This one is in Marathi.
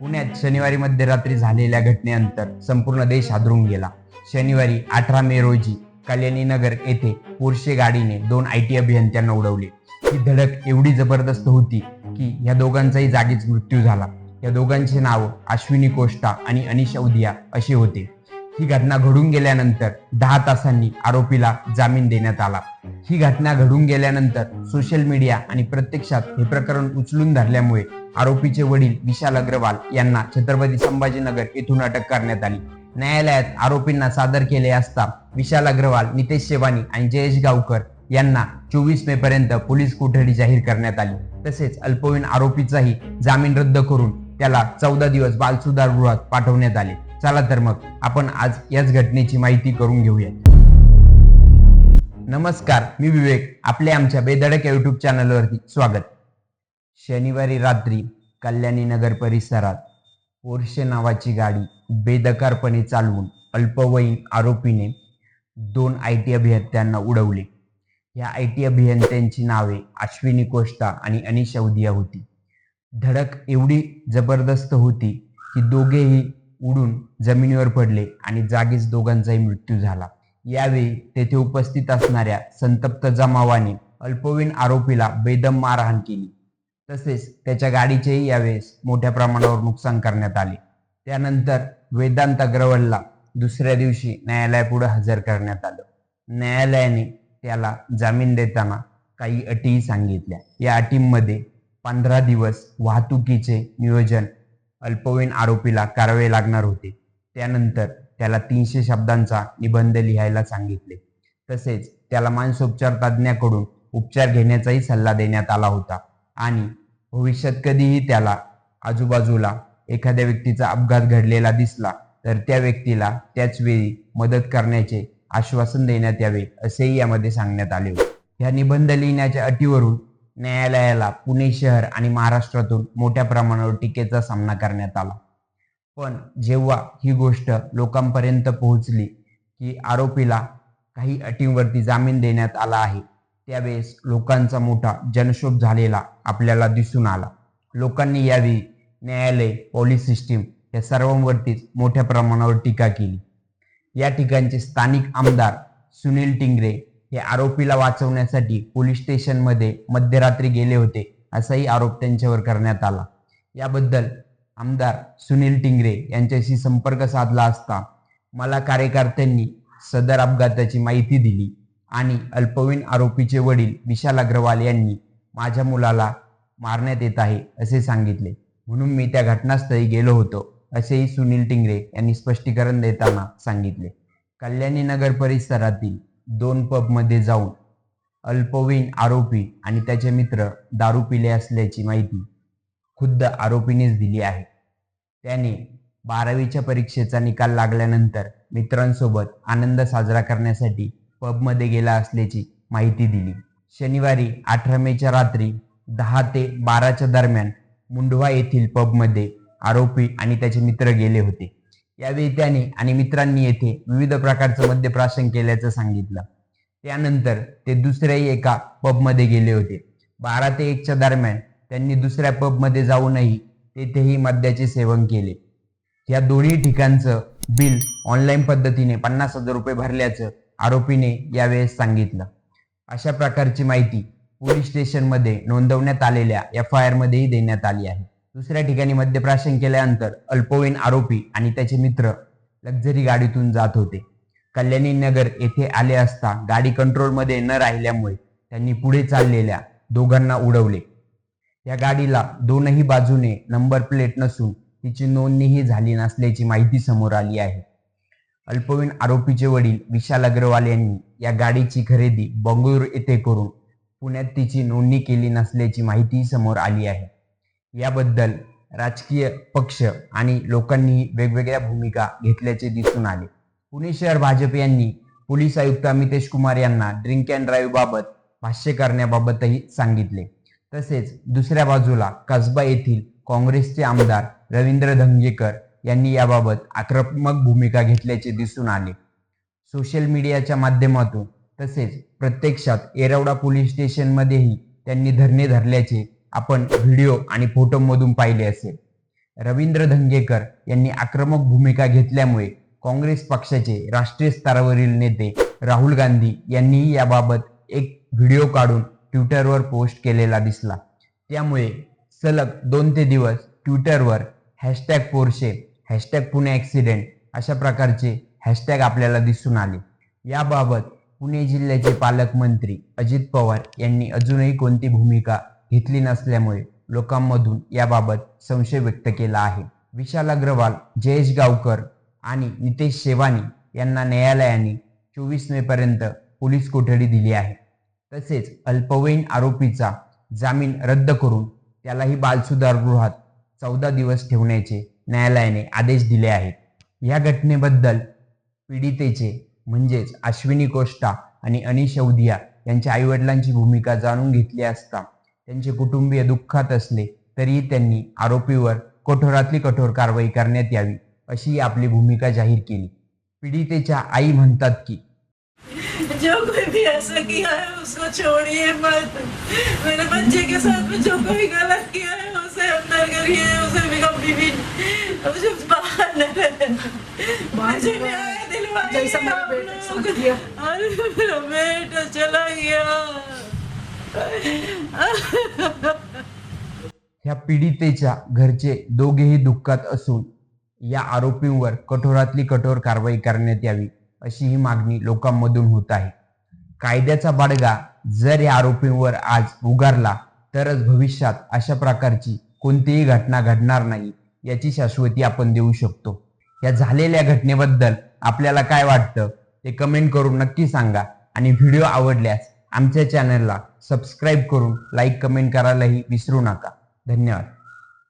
पुण्यात शनिवारी मध्यरात्री झालेल्या घटनेनंतर संपूर्ण देश हादरून गेला. शनिवारी अठरा मे रोजी कल्याणी नगर येथे पोर्शे गाडीने दोन आय टी अभियंत्यांना उडवले. ही धडक एवढी जबरदस्त होती की या दोघांचाही जागीच मृत्यू झाला. या दोघांचे नाव अश्विनी कोष्टा आणि अनिश औदिया असे होते. ही घटना घडून गेल्यानंतर दहा तासांनी आरोपीला जामीन देण्यात आला. ही घटना घडून गेल्यानंतर सोशल मीडिया आणि प्रत्यक्षात हे प्रकरण उचलून धरल्यामुळे आरोपीचे वडील विशाल अग्रवाल यांना छत्रपती संभाजीनगर येथून अटक करण्यात आली. न्यायालयात आरोपींना सादर केले असता विशाल अग्रवाल नितेश शेवानी आणि जयेश गावकर यांना चोवीस मे पर्यंत पोलीस कोठडी जाहीर करण्यात आली. तसेच अल्पवयीन आरोपीचाही जामीन रद्द करून त्याला चौदा दिवस बालसुधारगृहात पाठवण्यात आले. चला तर मग आपण आज याच घटनेची माहिती करून घेऊया नमस्कार मी विवेक. आपले आमच्या बेधडक युट्यूब चॅनलवरती स्वागत. शनिवारी रात्री कल्याणी नगर परिसरात पोर्शे नावाची गाडी बेदकारपणे चालवून अल्पवयीन आरोपीने दोन आय टी अभियंत्यांना उडवले. या आय टी अभियंत्यांची नावे अश्विनी कोष्टा आणि अनिश औदिया होती. धडक एवढी जबरदस्त होती की दोघेही उडून जमिनीवर पडले आणि जागीच दोघांचाही मृत्यू झाला. यावेळी तेथे उपस्थित असणाऱ्या संतप्त जमावाने अल्पवयीन आरोपीला बेदम मारहाण केली. तसेच त्याच्या गाडीचेही यावेळेस मोठ्या प्रमाणावर नुकसान करण्यात आले. त्यानंतर वेदांत अग्रवालला दुसऱ्या दिवशी न्यायालयापुढे हजर करण्यात आलं. न्यायालयाने त्याला जामीन देताना काही अटीही सांगितल्या. या अटींमध्ये पंधरा दिवस वाहतुकीचे नियोजन अल्पवयीन आरोपीला करावे लागणार होते. त्यानंतर त्याला तीनशे शब्दांचा निबंध लिहायला सांगितले. तसेच त्याला मानसोपचार तज्ज्ञाकडून उपचार घेण्याचाही सल्ला देण्यात आला होता. आणि भविष्यात कधीही त्याला आजूबाजूला एखाद्या व्यक्तीचा अपघात घडलेला दिसला तर त्या व्यक्तीला त्याच वेळी मदत करण्याचे आश्वासन देण्यात यावे असेही यामध्ये सांगण्यात आले होते. ह्या निबंध लिहिण्याच्या अटीवरून न्यायालयाला पुणे शहर आणि महाराष्ट्रातून मोठ्या प्रमाणावर टीकेचा सामना करण्यात आला. पण जेव्हा ही गोष्ट लोकांपर्यंत पोहोचली की आरोपीला काही अटींवरती जामीन देण्यात आला आहे त्यावेळेस लोकांचा मोठा जनशोभ झालेला आपल्याला दिसून आला. लोकांनी यावेळी न्यायालय पोलीस सिस्टीम या सर्वांवरतीच मोठ्या प्रमाणावर टीका केली. या ठिकाणचे स्थानिक आमदार सुनील टिंगरे हे आरोपीला वाचवण्यासाठी पोलीस स्टेशनमध्ये मध्यरात्री गेले होते असाही आरोप त्यांच्यावर करण्यात आला. याबद्दल आमदार सुनील टिंगरे यांच्याशी संपर्क साधला असता मला कार्यकर्त्यांनी सदर अपघाताची माहिती दिली. आणि अल्पवयीन आरोपीचे वडील विशाल अग्रवाल यांनी माझ्या मुलाला मारण्यात येत आहे असे सांगितले. म्हणून मी त्या घटनास्थळी गेलो होतो असेही सुनील टिंगरे यांनी स्पष्टीकरण देताना सांगितले. कल्याणी नगर परिसरातील दोन पबमध्ये जाऊन अल्पवयीन आरोपी आणि त्याचे मित्र दारू पिले असल्याची माहिती खुद्द आरोपीनेच दिली आहे. त्याने बारावीच्या परीक्षेचा निकाल लागल्यानंतर मित्रांसोबत आनंद साजरा करण्यासाठी पबमध्ये गेला असल्याची माहिती दिली. शनिवारी अठरा मेच्या रात्री दहा ते बाराच्या दरम्यान मुंडवा येथील पबमध्ये आरोपी आणि त्याचे मित्र गेले होते. यावेळी त्याने आणि मित्रांनी येथे विविध प्रकारचं मद्यप्राशन केल्याचं सांगितलं. त्यानंतर ते दुसऱ्याही एका पबमध्ये गेले होते. बारा ते एकच्या दरम्यान त्यांनी दुसऱ्या पबमध्ये जाऊनही तेथेही मद्याचे सेवन केले. या दोन्ही ठिकाणचं बिल ऑनलाईन पद्धतीने पन्नास हजार रुपये भरल्याचं आरोपीने यावेळेस सांगितलं. अशा प्रकारची माहिती पोलीस स्टेशनमध्ये नोंदवण्यात आलेल्या एफ आय आरमध्येही देण्यात आली आहे. दुसऱ्या ठिकाणी मद्यप्राशन केल्यानंतर अल्पवयीन आरोपी आणि त्याचे मित्र लक्झरी गाडीतून जात होते. कल्याणी नगर येथे आले असता गाडी कंट्रोलमध्ये न राहिल्यामुळे त्यांनी पुढे चाललेल्या दोघांना उडवले. या गाडीला दोनही बाजूने नंबर प्लेट नसून तिची नोंदणीही झाली नसल्याची माहिती समोर आली आहे. अल्पवयीन आरोपीचे वडील विशाल अग्रवाल यांनी या गाडीची खरेदी बंगळुरू येथे करून पुण्यात तिची नोंदणी केली नसल्याची माहिती समोर आली आहे. याबद्दल राजकीय पक्ष आणि लोकांनीही वेगवेगळ्या भूमिका घेतल्याचे दिसून आले. पुणे शहर भाजप यांनी पोलीस आयुक्त अमितेश कुमार यांना ड्रिंक अँड ड्राईव्ह बाबत भाष्य करण्याबाबतही सांगितले. तसेच दुसऱ्या बाजूला कसबा येथील काँग्रेसचे आमदार रवींद्र धंगेकर यांनी याबाबत आक्रमक भूमिका घेतल्याचे दिसून आले. सोशल मीडियाच्या माध्यमातून तसेच प्रत्यक्षात येरवडा पोलीस स्टेशनमध्येही त्यांनी धरणे धरल्याचे आपण व्हिडिओ आणि फोटोमधून पाहिले असेल. रवींद्र धंगेकर यांनी आक्रमक भूमिका घेतल्यामुळे काँग्रेस पक्षाचे राष्ट्रीय स्तरावरील नेते राहुल गांधी यांनीही याबाबत एक व्हिडिओ काढून ट्विटरवर पोस्ट केलेला दिसला. त्यामुळे सलग दोन ते दिवस ट्विटरवर hashtag Porsche hashtag Pune accident अशा प्रकारचे हॅशटॅग आपल्याला दिसून आले. याबाबत पुणे जिल्ह्याचे पालकमंत्री अजित पवार यांनी अजूनही कोणती भूमिका घेतली नसल्यामुळे लोकांमधून याबाबत संशय व्यक्त केला आहे. विशाल अग्रवाल जयेश गावकर आणि नितेश शेवानी यांना न्यायालयाने चोवीस मे पर्यंत पोलीस कोठडी दिली आहे. तसेच अल्पवयीन आरोपीचा जामीन रद्द करून त्यालाही बालसुधारगृहात चौदा दिवस ठेवण्याचे न्यायालयाने आदेश दिले आहेत. या घटनेबद्दल पीडितेचे म्हणजेच अश्विनी कोष्टा आणि अनिश अवधिया यांच्या आईवडिलांची भूमिका जाणून घेतली असता त्यांचे कुटुंबीय दुःखात असले तरीही त्यांनी आरोपीवर कठोरातली कठोर कारवाई करण्यात यावी अशी आपली भूमिका जाहीर केली. पीडितेच्या आई म्हणतात की जो कोई भी ऐसा किया है उसको छोड़िए मत। मेरे बच्चे के साथ में जो कोई गलत किया है मुझे जैसा मेरा बेटा गया। अरे मेरा बेटा चला गया ह्या पीडितेच्या घरचे दोघेही दुःखात असून या आरोपींवर कठोरातली कठोर कारवाई करण्यात यावी अशी ही मागणी लोकांमधून होत आहे कायद्याचा बाडगा जर या आरोपींवर आज उगारला तरच भविष्यात अशा प्रकारची कोणतीही घटना घडणार नाही याची शाश्वती आपण देऊ शकतो. या झालेल्या घटनेबद्दल आपल्याला काय वाटतं ते कमेंट करून नक्की सांगा. आणि व्हिडिओ आवडल्यास आमच्या चॅनलला सबस्क्राईब करून लाईक कमेंट करायलाही विसरू नका. धन्यवाद.